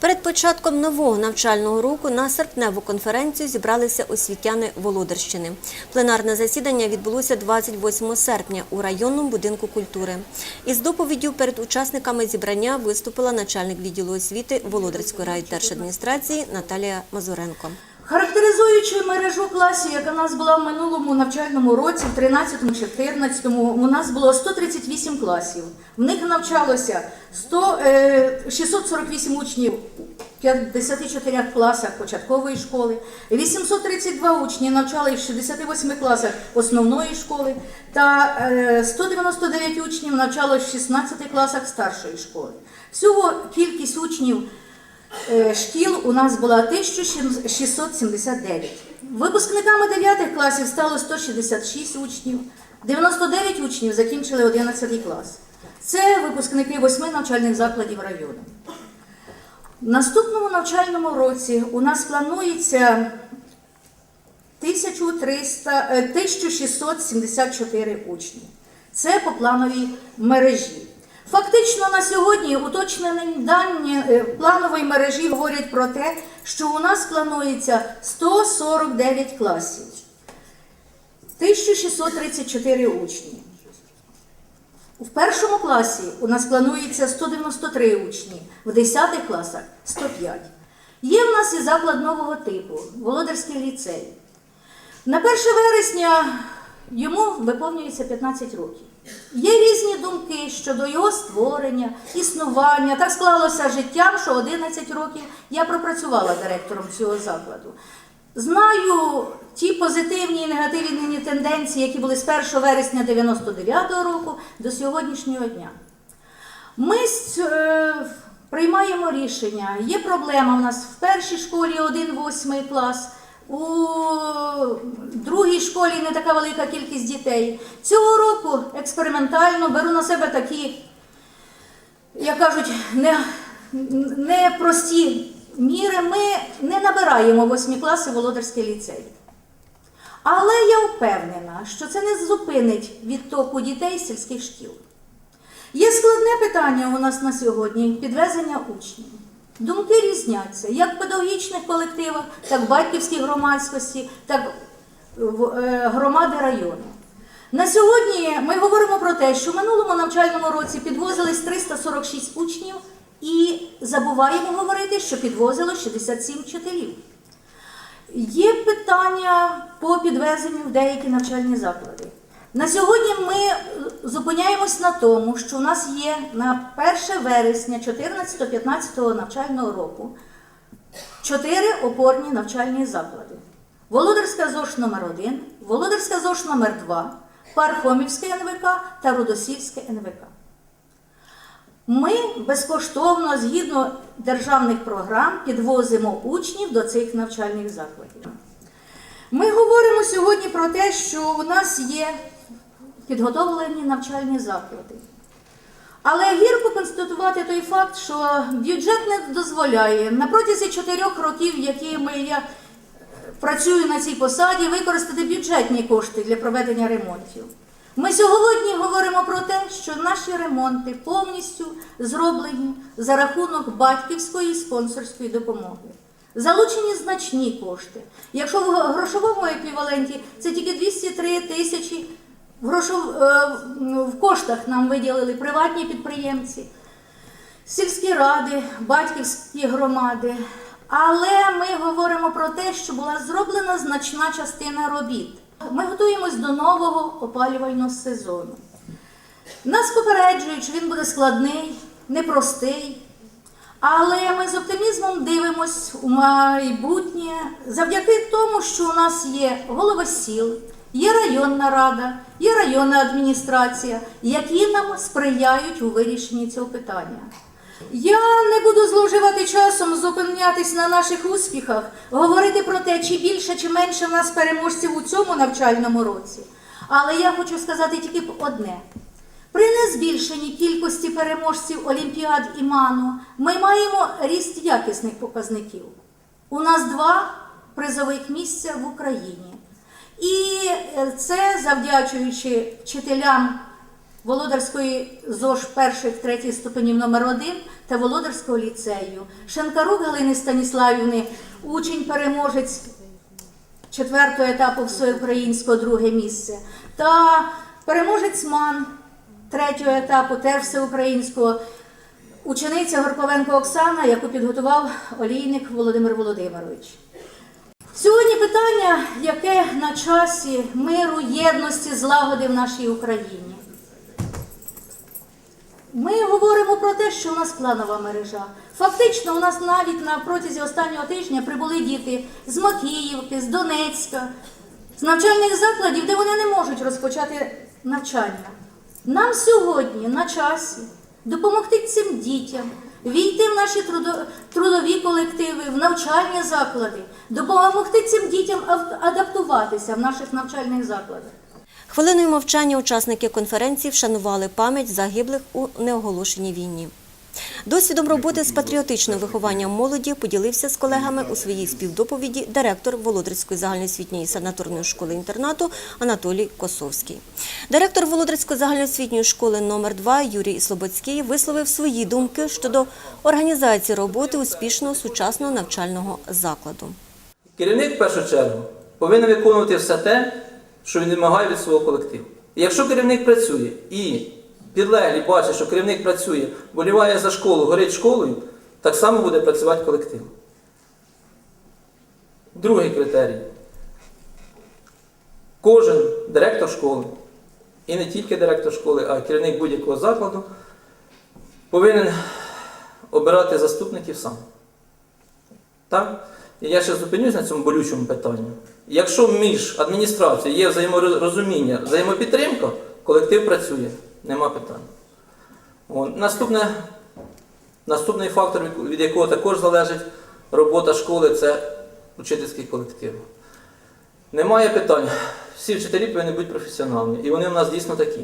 Перед початком нового навчального року на серпневу конференцію зібралися освітяни Володарщини. Пленарне засідання відбулося 28 серпня у районному будинку культури. Із доповіддю перед учасниками зібрання виступила начальник відділу освіти Володарської райдержадміністрації Наталія Мазуренко. Характеризуючи мережу класів, яка в нас була в минулому навчальному році, в 13-14, у нас було 138 класів. В них навчалося 100, е, 648 учнів в 54 класах початкової школи, 832 учні навчали в 68 класах основної школи та е, 199 учнів навчали в 16 класах старшої школи. Всього кількість учнів Е, Шкіл у нас була 1679. Випускниками 9 класів стало 166 учнів, 99 учнів закінчили 11 клас. Це випускники восьми навчальних закладів району. В наступному навчальному році у нас планується 1300, е, 1674 учні. Це по плановій мережі. Фактично на сьогодні уточнені дані е, планової мережі говорять про те, що у нас планується 149 класів, 1634 учні. В першому класі у нас планується 193 учні, в 10 класах 105. Є в нас і заклад нового типу Володарський ліцей. На 1 вересня йому виповнюється 15 років. Є різні думки щодо його створення, існування. Так склалося життям, що 11 років я пропрацювала директором цього закладу. Знаю ті позитивні і негативні тенденції, які були з 1 вересня 99-го року до сьогоднішнього дня. Ми е, приймаємо рішення. Є проблема у нас в першій школі 1-8 клас. У другій школі не така велика кількість дітей. Цього року експериментально беру на себе такі, як кажуть, не, не міри. Ми не набираємо восьмі класи Володарський ліцей. Але я впевнена, що це не зупинить відтоку дітей з сільських шкіл. Є складне питання у нас на сьогодні підвезення учнів. Думки різняться як в педагогічних колективах, так в батьківській громадськості, так в е, громади району. На сьогодні ми говоримо про те, що в минулому навчальному році підвозились 346 учнів і забуваємо говорити, що підвозило 67 вчителів. Є питання по підвезенню в деякі навчальні заклади. На сьогодні ми е, зупиняємось на тому, що у нас є на 1 вересня 14-15 навчального року чотири опорні навчальні заклади: Володарська ЗОШ номер 1 Володарська ЗОШ номер 2 Пархомівське НВК та Рудосільське НВК. Ми безкоштовно, згідно державних програм, підвозимо учнів до цих навчальних закладів. Ми говоримо сьогодні про те, що у нас є підготовлені навчальні заклади. Але гірко констатувати той факт, що бюджет не дозволяє на протязі чотирьох років, якими я працюю на цій посаді, використати бюджетні кошти для проведення ремонтів. Ми сьогодні говоримо про те, що наші ремонти повністю зроблені за рахунок батьківської спонсорської допомоги. Залучені значні кошти. Якщо в грошовому еквіваленті це тільки 203 тисячі грошов... е, в коштах нам виділили приватні підприємці, сільські ради, батьківські громади. Але ми говоримо про те, що була зроблена значна частина робіт. Ми готуємось до нового опалювального сезону. Нас попереджують, що він буде складний, непростий. Але ми з оптимізмом дивимось у майбутнє завдяки тому, що у нас є голова сіл, є районна рада, є районна адміністрація, які нам сприяють у вирішенні цього питання. Я не буду зловживати часом, зупинятись на наших успіхах, говорити про те, чи більше, чи менше в нас переможців у цьому навчальному році. Але я хочу сказати тільки одне. При незбільшенні кількості переможців Олімпіад і МАНу ми маємо ріст якісних показників. У нас два призових місця в Україні. І е, це завдячуючи вчителям Володарської ЗОЖ перших третіх ступенів номер 1 та Володарського ліцею. Шенкарук Галини Станіславівни, учень переможець четвертого етапу всеукраїнського друге місце. Та переможець МАН третього етапу, теж всеукраїнського, учениця Горковенко Оксана, яку підготував олійник Володимир Володимирович. Сьогодні питання, яке на часі миру, єдності, злагоди в нашій Україні. Ми говоримо про те, що у нас планова мережа. Фактично, у нас навіть на протязі останнього тижня прибули діти з Макіївки, з Донецька, з навчальних закладів, де вони не можуть розпочати навчання. Нам сьогодні на часі допомогти цим дітям, війти в наші трудо- трудові колективи, в навчальні заклади, допомогти цим дітям адаптуватися в наших навчальних закладах. Хвилиною мовчання учасники конференції вшанували пам'ять загиблих у неоголошеній війні. Досвідом роботи з патріотичним вихованням молоді поділився з колегами у своїй співдоповіді директор Володарської загальноосвітньої санаторної школи інтернату Анатолій Косовський. Директор Володарської загальноосвітньої школи номер 2 Юрій Слободський висловив свої думки щодо організації роботи успішного сучасного навчального закладу. Керівник в першу чергу повинен виконувати все те, що він вимагає від свого колективу. Якщо керівник працює і підлеглі бачать, що керівник працює, боліває за школу, горить школою, так само буде працювати колектив. Другий критерій. Кожен директор школи, і не тільки директор школи, а керівник будь-якого закладу, повинен обирати заступників сам. Так? І я ще зупинюсь на цьому болючому питанні. Якщо між адміністрацією є взаєморозуміння, взаємопідтримка, колектив працює, нема питань. О, наступне, наступний фактор, від- якого також залежить робота школи, це учительський колектив. Немає питань. Всі вчителі повинні бути професіоналами, і вони в нас дійсно такі.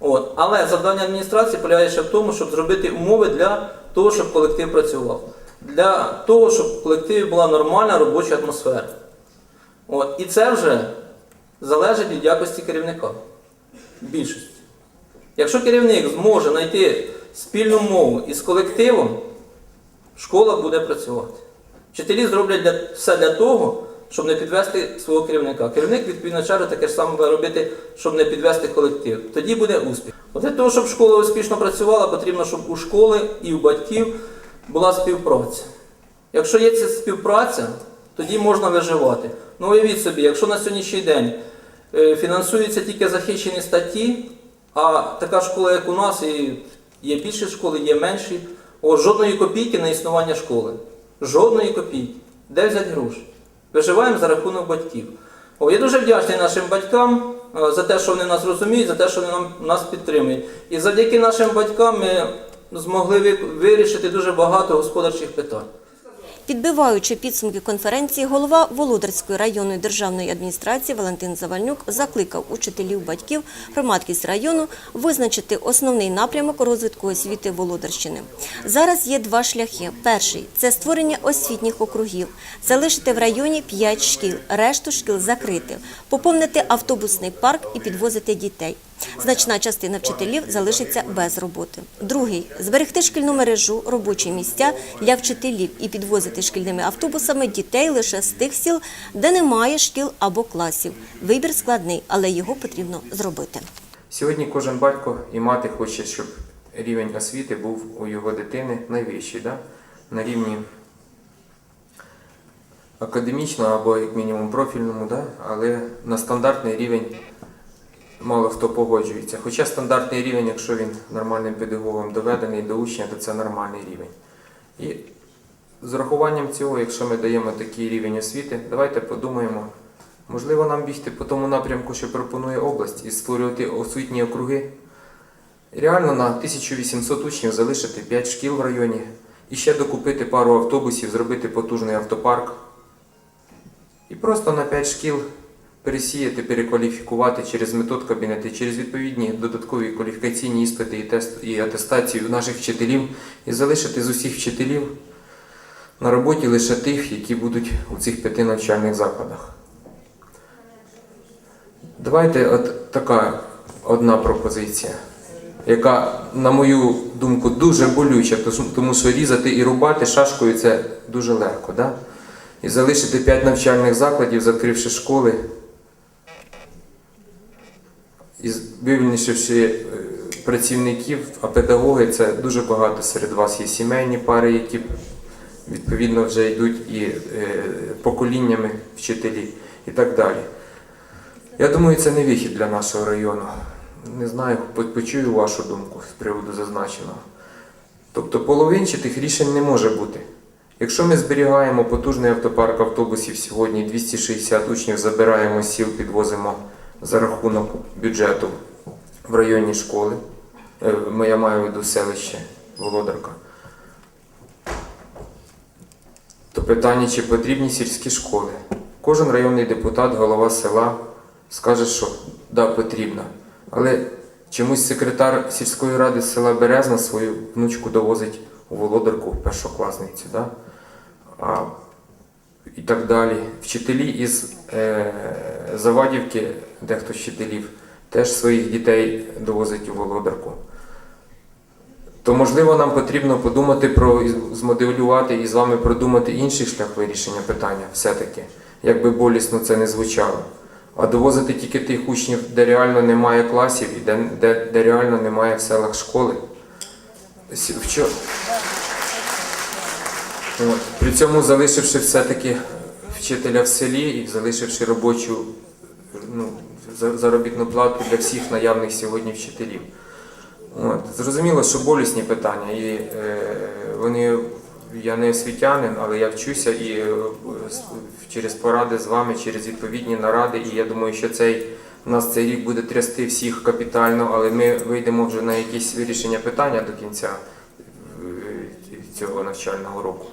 От. Але завдання адміністрації полягає ще в тому, щоб зробити умови для того, щоб колектив працював. Для того, щоб в колективі була нормальна робоча атмосфера. От. І це вже залежить від якості керівника. Більшості. Якщо керівник зможе знайти спільну мову із колективом, школа буде працювати. Вчителі зроблять для, все для того, щоб не підвести свого керівника. Керівник, відповідно, чергу таке ж саме буде робити, щоб не підвести колектив. Тоді буде успіх. От для того, щоб школа успішно працювала, потрібно, щоб у школи і у батьків була співпраця. Якщо є ця співпраця, тоді можна виживати. Ну уявіть собі, якщо на сьогоднішній день е, фінансуються тільки захищені статті, а така школа, як у нас, і є більші школи, є менші, о, жодної копійки на існування школи. Жодної копійки. Де взяти гроші? Виживаємо за рахунок батьків. О, я дуже вдячний нашим батькам е, за те, що вони нас розуміють, за те, що вони нам, нас підтримують. І завдяки нашим батькам ми змогли вирішити дуже багато господарчих питань. Підбиваючи підсумки конференції, голова Володарської районної державної адміністрації Валентин Завальнюк закликав учителів, батьків, громадськість району визначити основний напрямок розвитку освіти Володарщини. Зараз є два шляхи. Перший це створення освітніх округів, залишити в районі 5 шкіл, решту шкіл закрити, поповнити автобусний парк і підвозити дітей. Значна частина вчителів залишиться без роботи. Другий зберегти шкільну мережу, робочі місця для вчителів і підвозити шкільними автобусами дітей лише з тих сіл, де немає шкіл або класів. Вибір складний, але його потрібно зробити. Сьогодні кожен батько і мати хоче, щоб рівень освіти був у його дитини найвищий, да? на рівні академічного або як мінімум профільному, да? але на стандартний рівень мало хто погоджується. Хоча стандартний рівень, якщо він нормальним педагогом доведений до учня, то це нормальний рівень. І з урахуванням цього, якщо ми даємо такий рівень освіти, давайте подумаємо, можливо нам бігти по тому напрямку, що пропонує область, і створювати освітні округи. Реально на 1800 учнів залишити 5 шкіл в районі і ще докупити пару автобусів, зробити потужний автопарк. І просто на 5 шкіл пересіяти, перекваліфікувати через метод кабінети, через відповідні додаткові кваліфікаційні іспити і тест і атестацію наших вчителів, і залишити з усіх вчителів на роботі лише тих, які будуть у цих п'яти навчальних закладах. Давайте от така одна пропозиція. яка, на мою думку, дуже болюча, тому що різати і рубати шашкою це дуже легко. Да? І залишити 5 навчальних закладів, закривши школи, і вивільнивши е, працівників, а педагоги це дуже багато серед вас є сімейні пари, які відповідно вже йдуть і е, поколіннями вчителі і так далі. Я думаю, це не вихід для нашого району. Не знаю, почую вашу думку з приводу зазначеного. Тобто половинчатих рішень не може бути. Якщо ми зберігаємо потужний автопарк автобусів сьогодні, 260 учнів забираємо сіл, підвозимо за рахунок бюджету в районні школи, е, я маю в виду селище Володарка, то питання, чи потрібні сільські школи. Кожен районний депутат, голова села скаже, що да, потрібно. Але чомусь секретар сільської ради села Березна свою внучку довозить у Володарку першокласницю. Да? А, і так далі. Вчителі із е, Завадівки, дехто з вчителів, теж своїх дітей довозить у Володарку. То можливо нам потрібно подумати про змоделювати і з вами продумати інший шлях вирішення питання, все-таки, як би болісно це не звучало. А довозити тільки тих учнів, де реально немає класів і де, де, де реально немає в селах школи. При цьому залишивши все-таки вчителя в селі і залишивши робочу ну, заробітну плату для всіх наявних сьогодні вчителів. От. Зрозуміло, що болісні питання, і е, вони, я не освітянин, але я вчуся і е, через поради з вами, через відповідні наради, і я думаю, що цей, нас цей рік буде трясти всіх капітально, але ми вийдемо вже на якісь вирішення питання до кінця е, цього навчального року.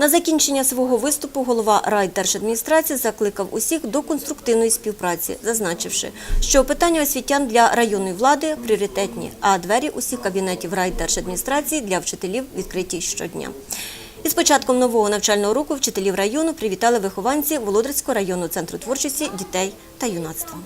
На закінчення свого виступу голова райдержадміністрації закликав усіх до конструктивної співпраці, зазначивши, що питання освітян для районної влади пріоритетні, а двері усіх кабінетів райдержадміністрації для вчителів відкриті щодня. Із початком нового навчального року вчителів району привітали вихованці Володарського районного центру творчості дітей та юнацтва.